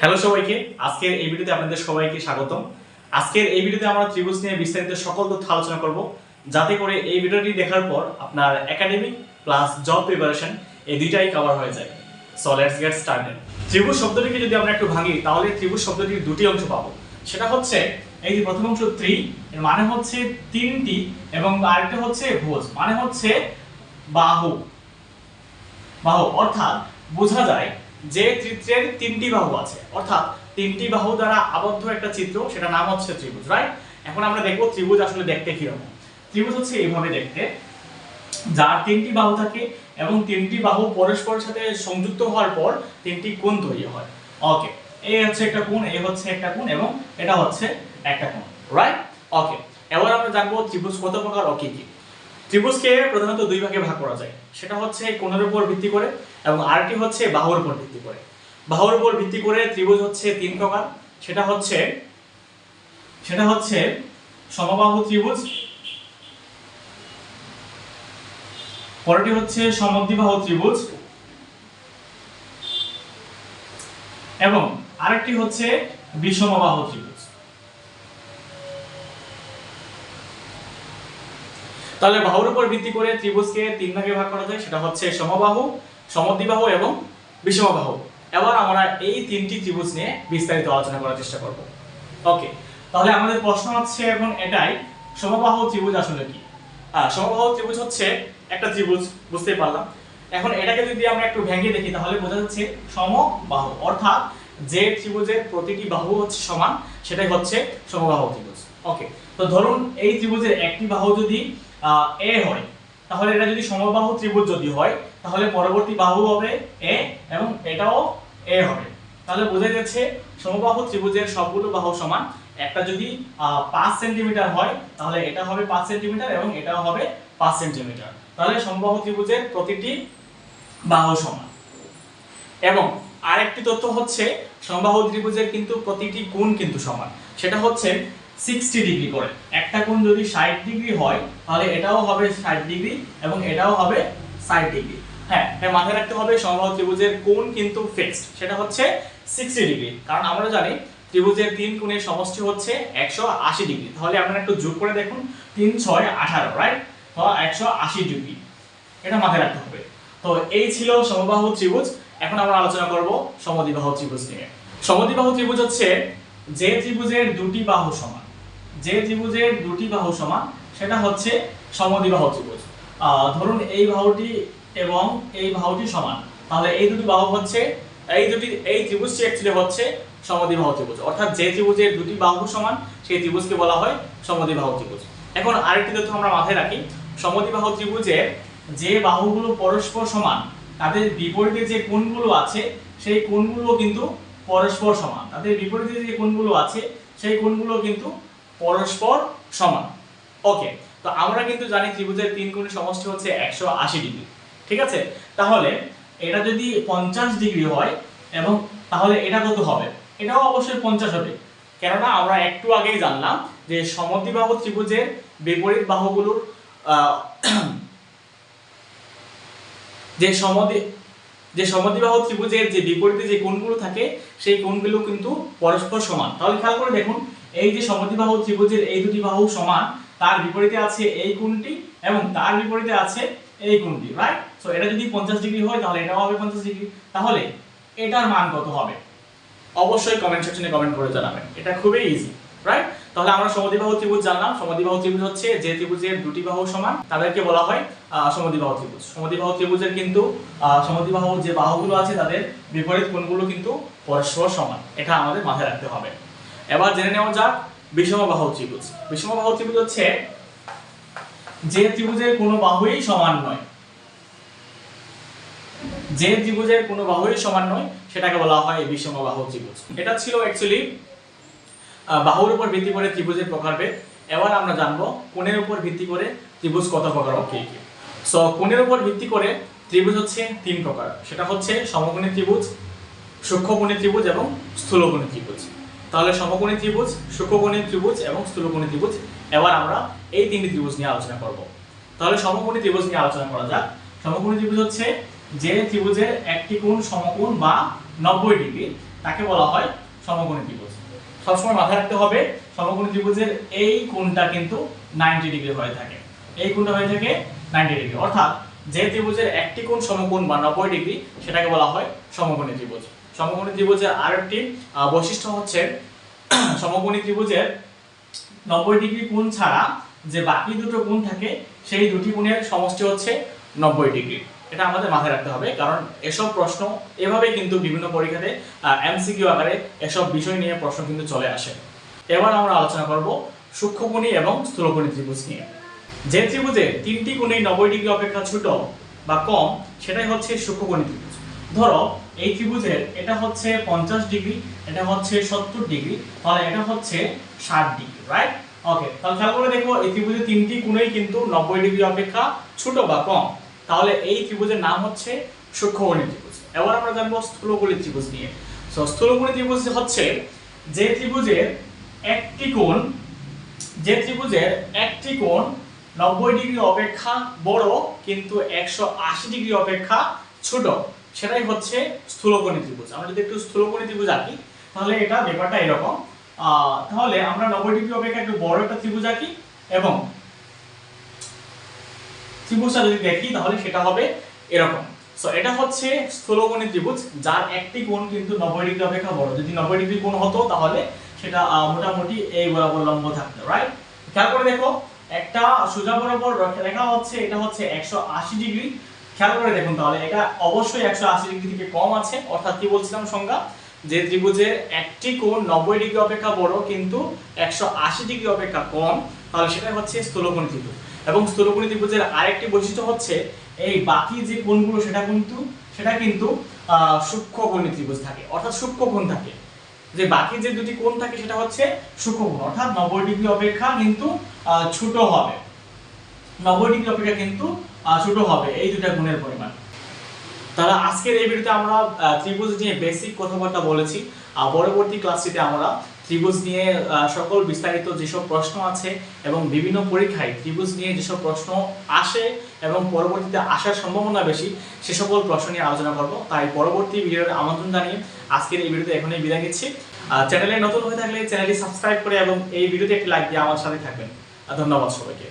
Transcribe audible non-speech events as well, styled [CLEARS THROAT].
Hello সবাইকে, আজকের এই ভিডিওতে আপনাদের সবাইকে স্বাগতম। আজকের এই ভিডিওতে আমরা ত্রিভুজ নিয়ে বিস্তারিত সকল তথ্য আলোচনা করব, যাতে করে এই ভিডিওটি দেখার পর আপনার একাডেমিক প্লাস জব প্রিপারেশন এই দুইটাই কভার হয়ে যায়। সো লেটস গেট স্টার্টেড ত্রিভুজ শব্দটিকে যদি আমরা একটু ভাঙি, তাহলে ত্রিভুজ শব্দটির দুটি অংশ পাবো। সেটা হচ্ছে, এই যে প্রথম অংশ ত্রি, এর মানে হচ্ছে তিনটি এবং আরেকটা হচ্ছে ভোজ মানে হচ্ছে বাহু। বাহু, অর্থাৎ বোঝা যায় যে চিত্রের তিনটি বাহু আছে, অর্থাৎ তিনটি বাহু দ্বারা আবদ্ধ একটা চিত্র সেটা নাম হচ্ছে ত্রিভুজ রাইট এখন আমরা দেখব ত্রিভুজ আসলে দেখতে কীরকম। ত্রিভুজ হচ্ছে এইভাবে দেখতে, যার তিনটি বাহু থাকে এবং তিনটি বাহু পরস্পরের সাথে সংযুক্ত হওয়ার পর তিনটি কোণ তৈরি হয়। ওকে এই হচ্ছে একটা কোণ এই হচ্ছে একটা কোণ এবং এটা হচ্ছে একটা কোণ রাইট ওকে এবার আমরা জানব ত্রিভুজ কত প্রকার ও কি কি? ত্রিভুজকে প্রধানত দুই ভাগে ভাগ করা যায়। সেটা হচ্ছে কোণের উপর ভিত্তি করে এবং আরেকটি হচ্ছে বাহুর উপর ভিত্তি করে। বাহুর উপর ভিত্তি করে ত্রিভুজ হচ্ছে তিন প্রকার। সেটা হচ্ছে সেটা হচ্ছে সমবাহু ত্রিভুজ, পরেরটি হচ্ছে সমদ্বিবাহু ত্রিভুজ এবং আরেকটি হচ্ছে বিষমবাহু ত্রিভুজ। তাহলে বাহুর উপর ভিত্তি করে ত্রিভুজকে তিন ভাগে ভাগ করা যায়, সেটা হচ্ছে সমবাহু, সমদ্বিবাহু এবং বিষমবাহু। এবার আমরা এই তিনটি ত্রিভুজ নিয়ে বিস্তারিত আলোচনা করার চেষ্টা করব। ওকে তাহলে আমাদের প্রশ্ন হচ্ছে এখন এটাই, সমবাহু ত্রিভুজ আসলে কি? সমবাহু ত্রিভুজ হচ্ছে একটা ত্রিভুজ, বুঝতেই পারলাম। এখন এটাকে যদি আমরা একটু ভেঙে দেখি, তাহলে বোঝা যাচ্ছে সমবাহু, অর্থাৎ যে ত্রিভুজের প্রতিটি বাহু হচ্ছে সমান, সেটাই হচ্ছে সমবাহু ত্রিভুজ। ওকে তো ধরুন এই ত্রিভুজের একটি বাহু যদি এ হয়। তাহলে এটা যদি সমবাহু ত্রিভুজ যদি হয়, তাহলে পরবর্তী বাহু হবে এ এবং এটাও এ হবে। তাহলে বোঝা যাচ্ছে সমবাহু ত্রিভুজের সবগুলো বাহু সমান। একটা যদি পাঁচ সেন্টিমিটার হয়, তাহলে এটা হবে পাঁচ সেন্টিমিটার এবং এটাও হবে পাঁচ সেন্টিমিটার। তাহলে সমবাহু ত্রিভুজের প্রতিটি বাহু সমান। এবং আরেকটি তথ্য হচ্ছে, সমবাহু ত্রিভুজের কিন্তু প্রতিটি কোণ কিন্তু সমান। সেটা হচ্ছে সিক্সটি ডিগ্রি করে। একটা কোণ যদি ষাট ডিগ্রি হয়, তাহলে এটাও হবে ষাট ডিগ্রি এবং এটাও হবে ষাট ডিগ্রি হ্যাঁ এটা মাথায় রাখতে হবে, সমবাহু ত্রিভুজের কোণ কিন্তু ফিক্সড সেটা হচ্ছে সিক্সটি ডিগ্রি কারণ আমরা জানি ত্রিভুজের তিন কোণের সমষ্টি হচ্ছে একশো আশি ডিগ্রি তাহলে আপনারা একটু যোগ করে দেখুন, তিন, ছয়, আঠারো রাইট তো একশো আশি ডিগ্রি এটা মাথায় রাখতে হবে। তো এই ছিল সমবাহু ত্রিভুজ। এখন আমরা আলোচনা করব সমদ্বিবাহু ত্রিভুজ নিয়ে। সমদ্বিবাহু ত্রিভুজ হচ্ছে যে ত্রিভুজের দুটি বাহু সমান। যে ত্রিভুজের দুটি বাহু সমান, সেটা হচ্ছে সমদ্বিবাহু ত্রিভুজ। ধরুন এই বাহুটি এবং এই বাহুটি সমান। তাহলে এই দুটি বাহু হচ্ছে, এই দুটি, এই ত্রিভুজটি অ্যাকচুয়ালি হচ্ছে সমদ্বিবাহু ত্রিভুজ। অর্থাৎ যে ত্রিভুজের দুটি বাহু সমান, সেই ত্রিভুজকে বলা হয় সমদ্বিবাহু ত্রিভুজ। এখন আরেকটি তথ্য আমরা মাথায় রাখি। সমদ্বিবাহু ত্রিভুজের যে বাহুগুলো পরস্পর সমান, তাদের বিপরীতে যে কোণগুলো আছে, সেই কোণগুলো কিন্তু পরস্পর সমান। তাদের বিপরীতে যে কোণগুলো আছে, সেই কোণগুলো কিন্তু পরস্পর সমান। ওকে তো আমরা কিন্তু জানি ত্রিভুজের তিন কোণের সমষ্টি হচ্ছে একশো আশি ডিগ্রি। ঠিক আছে? তাহলে এটা যদি পঞ্চাশ ডিগ্রি হয়, এবং তাহলে এটা কত হবে? এটাও অবশ্যই পঞ্চাশ হবে। কেননা আমরা একটু আগেই জানলাম যে সমদ্বিবাহু ত্রিভুজের বিপরীত বাহুগুলোর যে সমদ্বি, যে সমদ্বিবাহু ত্রিভুজের যে বিপরীতে যে কোণগুলো থাকে, সেই কোণগুলো কিন্তু পরস্পর সমান। তাহলে খেয়াল করে দেখুন এই যে সমদ্বিবাহু ত্রিভুজের এই দুটি বাহু সমান, তার বিপরীতে আছে এই কোণটি এবং তার বিপরীতে আছে এই কোণটি রাইট সো এটা যদি পঞ্চাশ ডিগ্রি হয়, তাহলে এটাও হবে পঞ্চাশ ডিগ্রি। তাহলে এটার মান কত হবে? অবশ্যই কমেন্ট সেকশনে কমেন্ট করে জানাবেন। এটা খুবই ইজি রাইট তাহলে আমরা সমদ্বিবাহু ত্রিভুজ জানলাম। সমদ্বিবাহু ত্রিভুজ হচ্ছে যে ত্রিভুজের দুটি বাহু সমান, তাদেরকে বলা হয় সমদ্বিবাহু ত্রিভুজ। সমদ্বিবাহু ত্রিভুজের কিন্তু সমদ্বিবাহু যে বাহুগুলো আছে, তাদের বিপরীত কোণগুলো কিন্তু পরস্পর সমান। এটা আমাদের মাথায় রাখতে হবে। এবার জেনে নেওয়া যাক বিষমবাহু ত্রিভুজ। বিষমবাহু ত্রিভুজ হচ্ছে যে ত্রিভুজের কোনো বাহুই সমান নয়। যে ত্রিভুজের কোনো বাহুই সমান নয়, সেটাকে বলা হয় বিষমবাহু ত্রিভুজ। এটা ছিল অ্যাকচুয়ালি বাহুর উপর ভিত্তি করে ত্রিভুজের প্রকারভেদ। এবার আমরা জানব কোণের উপর ভিত্তি করে ত্রিভুজ কত প্রকার ও কি কি। সো কোণের উপর ভিত্তি করে ত্রিভুজ হচ্ছে তিন প্রকার। সেটা হচ্ছে সমকোণী ত্রিভুজ, সূক্ষ্মকোণী ত্রিভুজ এবং স্থূলকোণী ত্রিভুজ। তাহলে সমকোণী ত্রিভুজ, সূক্ষ্মকোণী ত্রিভুজ এবং স্থূলকোণী ত্রিভুজ। এবার আমরা এই তিনটি ত্রিভুজ নিয়ে আলোচনা করব। তাহলে সমকোণী ত্রিভুজ নিয়ে আলোচনা করা যাক। সমকোণী ত্রিভুজ হচ্ছে যে ত্রিভুজের একটি কোণ সমকোণ বা নব্বই ডিগ্রি, তাকে বলা হয় সমকোণী ত্রিভুজ। সবসময় মাথায় রাখতে হবে, সমকোণী ত্রিভুজের এই কোণটা কিন্তু নাইনটি ডিগ্রি হয়ে থাকে। এই কোণটা হয়ে থাকে নাইনটি ডিগ্রি। অর্থাৎ যে ত্রিভুজের একটি কোণ সমকোণ বা নব্বই ডিগ্রি, সেটাকে বলা হয় সমকোণী ত্রিভুজ। সমকোণী ত্রিভুজের আরেকটি বৈশিষ্ট্য হচ্ছে, [CLEARS THROAT] সমকোণী ত্রিভুজের নব্বই ডিগ্রি কোণ ছাড়া যে বাকি দুটো কোণ থাকে, সেই দুটি কোণের সমষ্টি হচ্ছে নব্বই ডিগ্রি। এটা আমাদের মাথায় রাখতে হবে, কারণ এসব প্রশ্ন এভাবে কিন্তু বিভিন্ন পরীক্ষাতে এমসিকিউ আকারে এসব বিষয় নিয়ে প্রশ্ন কিন্তু চলে আসে। এবার আমরা আলোচনা করব সূক্ষ্মকোণী এবং স্থূলকোণী ত্রিভুজ নিয়ে। যে ত্রিভুজে তিনটি কোণেই নব্বই ডিগ্রি অপেক্ষা ছোট বা কম, সেটাই হচ্ছে সূক্ষ্মকোণী ত্রিভুজ। ধরো এই ত্রিভুজের, এটা হচ্ছে পঞ্চাশ ডিগ্রি, এটা হচ্ছে সত্তর ডিগ্রি, তাহলে এটা হচ্ছে ষাট ডিগ্রি রাইট ওকে তাহলে খেয়াল করে দেখো, এই ত্রিভুজের তিনটি কোণেই কিন্তু নব্বই ডিগ্রি অপেক্ষা ছোট বা কম। তাহলে এই ত্রিভুজের নাম হচ্ছে সূক্ষ্মকোণী ত্রিভুজ। এবার আমরা জানব স্থূলকোণী ত্রিভুজ নিয়ে। তো স্থূলকোণী ত্রিভুজ হচ্ছে যে ত্রিভুজের একটি কোণ, যে ত্রিভুজের একটি কোণ নব্বই ডিগ্রি অপেক্ষা বড়, কিন্তু একশো আশি ডিগ্রি অপেক্ষা ছোট। সেটাই হচ্ছে স্থূলকোণী ত্রিভুজ। আমরা যদি একটু স্থূলকোণী ত্রিভুজ আঁকি, তাহলে এটা ব্যাপারটা এরকম। তাহলে আমরা নব্বই ডিগ্রি অপেক্ষা একটু বড় একটা ত্রিভুজ আঁকি এবং ত্রিভুজটা যদি দেখি, তাহলে সেটা হবে এরকম। সো এটা হচ্ছে স্থূলকোণী ত্রিভুজ, যার একটি কোণ কিন্তু নব্বই ডিগ্রি অপেক্ষা বড়। যদি নব্বই ডিগ্রি কোণ হতো, তাহলে সেটা মোটামুটি এই বরাবর লম্ব থাকতো রাইট খেয়াল করে দেখো, একটা সোজা বরাবর রেখা হচ্ছে, এটা হচ্ছে একশো আশি ডিগ্রি। খেয়াল করে দেখুন তাহলে, এটা অবশ্যই একশো আশি ডিগ্রি থেকে কম আছে। অর্থাৎ কি বলছিলাম সংজ্ঞা? যে ত্রিভুজের একটি কোণ নব্বই ডিগ্রি অপেক্ষা বড়, কিন্তু একশো আশি ডিগ্রি অপেক্ষা কম, তাহলে সেটা হচ্ছে স্থূলকোণী ত্রিভুজ। এবং স্থূলকোণী ত্রিভুজের আরেকটি বৈশিষ্ট্য হচ্ছে, এই বাকি যে কোণগুলো, সেটা কিন্তু সেটা কিন্তু সূক্ষ্মকোণী ত্রিভুজ থাকে, অর্থাৎ সূক্ষ্ম কোণ থাকে। যে বাকি যে দুটি কোণ থাকে, সেটা হচ্ছে সূক্ষ্মকোণ, অর্থাৎ নব্বই ডিগ্রি অপেক্ষা কিন্তু ছোট হবে। নব্বই ডিগ্রি অপেক্ষা কিন্তু ছোট হবে। এই দুটা গুণের পরিমাণ। তাহলে আজকের এই ভিডিওতে আমরা ত্রিভুজ নিয়ে বেসিক কথাবার্তা বলেছি। আর পরবর্তী ক্লাসটিতে আমরা ত্রিভুজ নিয়ে সকল বিস্তারিত যেসব প্রশ্ন আছে এবং বিভিন্ন পরীক্ষায় ত্রিভুজ নিয়ে যেসব প্রশ্ন আসে এবং পরবর্তীতে আসার সম্ভাবনা বেশি, সে সকল প্রশ্ন নিয়ে আলোচনা করব। তাই পরবর্তী ভিডিওর আমন্ত্রণ জানিয়ে আজকের এই ভিডিওতে এখনই বিদায় নিচ্ছি। চ্যানেলে নতুন হয়ে থাকলে চ্যানেলটি সাবস্ক্রাইব করে এবং এই ভিডিওতে একটি লাইক দিয়ে আমার সাথে থাকবেন। ধন্যবাদ সবাইকে।